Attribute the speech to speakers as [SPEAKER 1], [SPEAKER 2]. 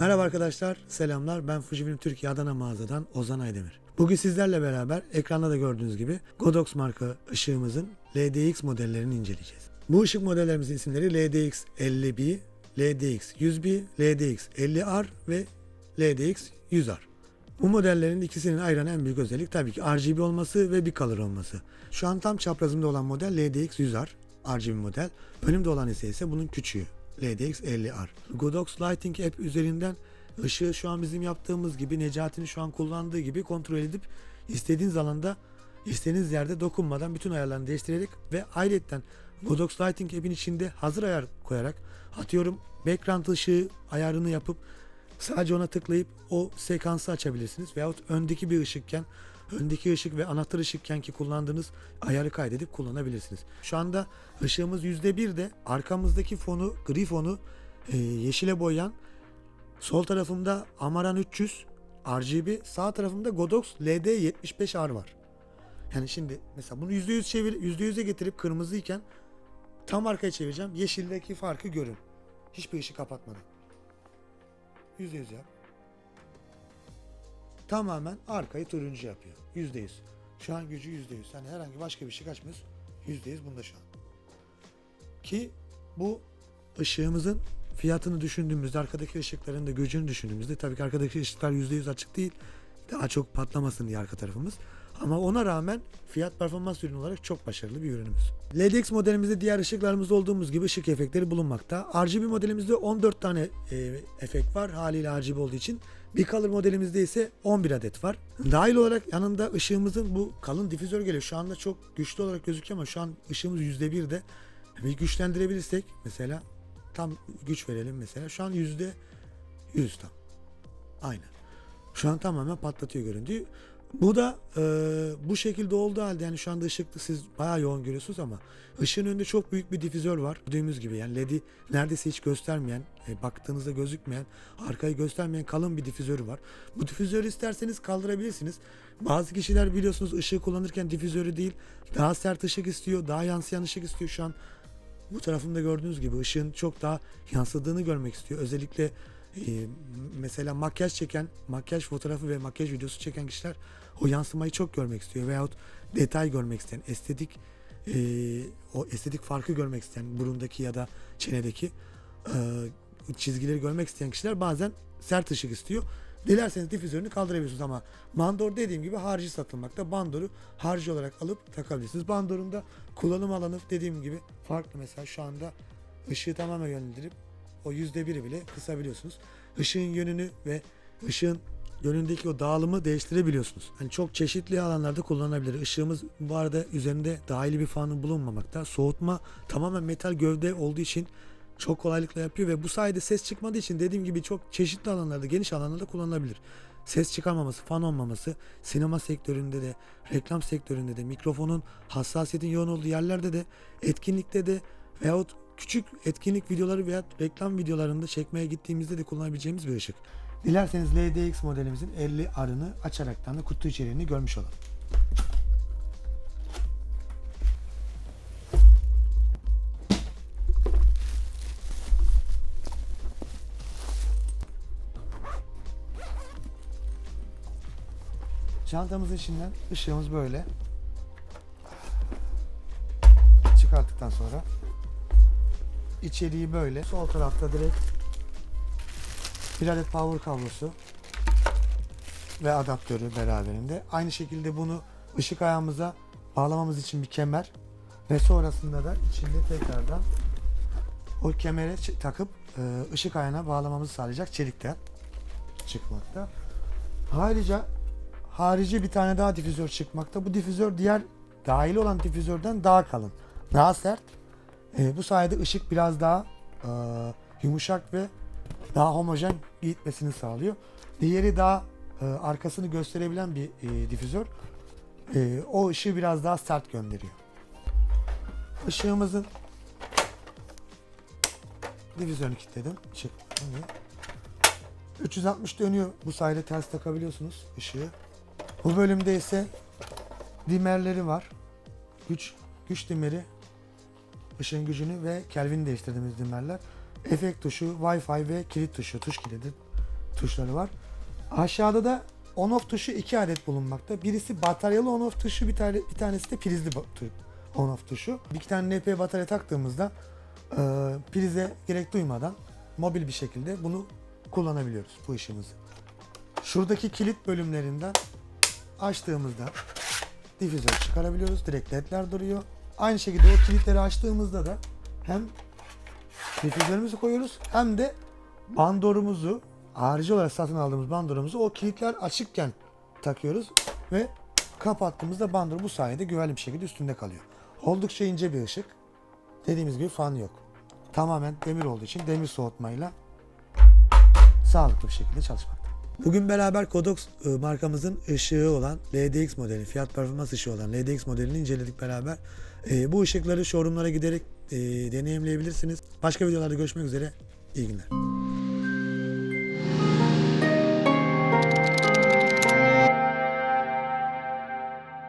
[SPEAKER 1] Merhaba arkadaşlar, selamlar. Ben Fujifilm Türkiye Adana mağazadan Ozan Aydemir. Bugün sizlerle beraber ekranda da gördüğünüz gibi Godox marka ışığımızın LDX modellerini inceleyeceğiz. Bu ışık modellerimizin isimleri LDX 50B, LDX 100B, LDX 50R ve LDX 100R. Bu modellerin ikisinin ayıran en büyük özellik tabii ki RGB olması ve bir color olması. Şu an tam çaprazımda olan model LDX 100R RGB model. Önümde olan ise ise bunun küçüğü. LDX 50R. Godox Lighting App üzerinden ışığı şu an bizim yaptığımız gibi Necati'nin şu an kullandığı gibi kontrol edip istediğiniz alanda istediğiniz yerde dokunmadan bütün ayarlarını değiştirerek ve ayrıca Godox Lighting App'in içinde hazır ayar koyarak atıyorum background ışığı ayarını yapıp sadece ona tıklayıp o sekansı açabilirsiniz veyahut öndeki bir ışıkken öndeki ışık ve anahtar ışıkken ki kullandığınız ayarı kaydedip kullanabilirsiniz. Şu anda ışığımız %1 de arkamızdaki fonu, gri fonu e, yeşile boyayan sol tarafımda Amaran 300 RGB, sağ tarafımda Godox LD75R var. Yani şimdi mesela bunu %100 çevir %100'e getirip kırmızıyken tam arkaya çevireceğim. Yeşildeki farkı görün. Hiçbir ışık kapatmadan. %100 yap. Tamamen arkayı turuncu yapıyor. %100. Şu an gücü %100. Yani herhangi başka bir şey kaçmıyoruz. %100 bunda şu an. Ki bu ışığımızın fiyatını düşündüğümüzde arkadaki ışıkların da gücünü düşündüğümüzde tabii ki arkadaki ışıklar %100 açık değil. Daha çok patlamasın diye arka tarafımız. Ama ona rağmen fiyat performans ürünü olarak çok başarılı bir ürünümüz. LEDX modelimizde diğer ışıklarımızda olduğumuz gibi ışık efektleri bulunmakta. RGB modelimizde 14 tane e, efekt var haliyle RGB olduğu için. Bir color modelimizde ise 11 adet var. Dahil olarak yanında ışığımızın bu kalın difüzör geliyor. Şu anda çok güçlü olarak gözüküyor ama şu an ışığımız %1'de. Bir güçlendirebilirsek mesela tam güç verelim mesela. Şu an %100 tam. Aynen. Şu an tamamen patlatıyor görüntüyü. Bu da e, bu şekilde olduğu halde yani şu anda ışıklı siz bayağı yoğun görüyorsunuz ama ışığın önünde çok büyük bir difüzör var. Gördüğümüz gibi yani LED'i neredeyse hiç göstermeyen, e, baktığınızda gözükmeyen, arkayı göstermeyen kalın bir difüzörü var. Bu difüzörü isterseniz kaldırabilirsiniz. Bazı kişiler biliyorsunuz ışığı kullanırken difüzörü değil daha sert ışık istiyor, daha yansıyan ışık istiyor. Şu an bu tarafımda gördüğünüz gibi ışığın çok daha yansıdığını görmek istiyor. Özellikle e, mesela makyaj çeken, makyaj fotoğrafı ve makyaj videosu çeken kişiler o yansımayı çok görmek istiyor veyahut detay görmek isteyen, estetik e, o estetik farkı görmek isteyen burundaki ya da çenedeki e, çizgileri görmek isteyen kişiler bazen sert ışık istiyor. Dilerseniz difüzörünü kaldırabiliyorsunuz ama Bandor dediğim gibi harici satılmakta. Bandor'u harici olarak alıp takabilirsiniz. Bandor'un da kullanım alanı dediğim gibi farklı. Mesela şu anda ışığı tamamen yönlendirip o yüzde biri bile kısabiliyorsunuz. Işığın yönünü ve ışığın yönündeki o dağılımı değiştirebiliyorsunuz. Hani çok çeşitli alanlarda kullanılabilir. Işığımız bu arada üzerinde dahili bir fanı bulunmamakta. Soğutma tamamen metal gövde olduğu için çok kolaylıkla yapıyor ve bu sayede ses çıkmadığı için dediğim gibi çok çeşitli alanlarda, geniş alanlarda kullanılabilir. Ses çıkarmaması, fan olmaması, sinema sektöründe de, reklam sektöründe de, mikrofonun hassasiyetin yoğun olduğu yerlerde de, etkinlikte de veyahut küçük etkinlik videoları veya reklam videolarında çekmeye gittiğimizde de kullanabileceğimiz bir ışık. Dilerseniz LDX modelimizin 50 arını açaraktan da kutu içeriğini görmüş olalım. Çantamızın içinden ışığımız böyle. Çıkarttıktan sonra içeriği böyle. Sol tarafta direkt bir adet power kablosu ve adaptörü beraberinde. Aynı şekilde bunu ışık ayağımıza bağlamamız için bir kemer ve sonrasında da içinde tekrardan o kemere takıp e, ışık ayağına bağlamamızı sağlayacak çelikten çıkmakta. Ayrıca harici bir tane daha difüzör çıkmakta. Bu difüzör diğer dahil olan difüzörden daha kalın, daha sert. E, bu sayede ışık biraz daha e, yumuşak ve daha homojen gitmesini sağlıyor. Diğeri daha e, arkasını gösterebilen bir e, difüzör. E, o ışığı biraz daha sert gönderiyor. Işığımızın difüzörünü kilitledim. Dönüyor. 360 dönüyor. Bu sayede ters takabiliyorsunuz ışığı. Bu bölümde ise dimerleri var. Güç güç dimeri, ışığın gücünü ve Kelvin değiştirdiğimiz dimerler. Efekt tuşu, Wi-Fi ve kilit tuşu, tuş kilidi tuşları var. Aşağıda da on off tuşu iki adet bulunmakta. Birisi bataryalı on off tuşu bir tane bir tanesi de prizli ba- tu- on off tuşu. Bir iki tane NP batarya taktığımızda e, prize gerek duymadan mobil bir şekilde bunu kullanabiliyoruz bu ışığımızı. Şuradaki kilit bölümlerinden açtığımızda difüzör çıkarabiliyoruz. Direkt ledler duruyor. Aynı şekilde o kilitleri açtığımızda da hem difüzörümüzü koyuyoruz hem de bandorumuzu harici olarak satın aldığımız bandorumuzu o kilitler açıkken takıyoruz ve kapattığımızda bandor bu sayede güvenli bir şekilde üstünde kalıyor. Oldukça ince bir ışık. Dediğimiz gibi fan yok. Tamamen demir olduğu için demir soğutmayla sağlıklı bir şekilde çalışmakta. Bugün beraber Kodox e, markamızın ışığı olan LDX modeli, fiyat performans ışığı olan LDX modelini inceledik beraber. E, bu ışıkları showroomlara giderek e, deneyimleyebilirsiniz. Başka videolarda görüşmek üzere. İyi günler.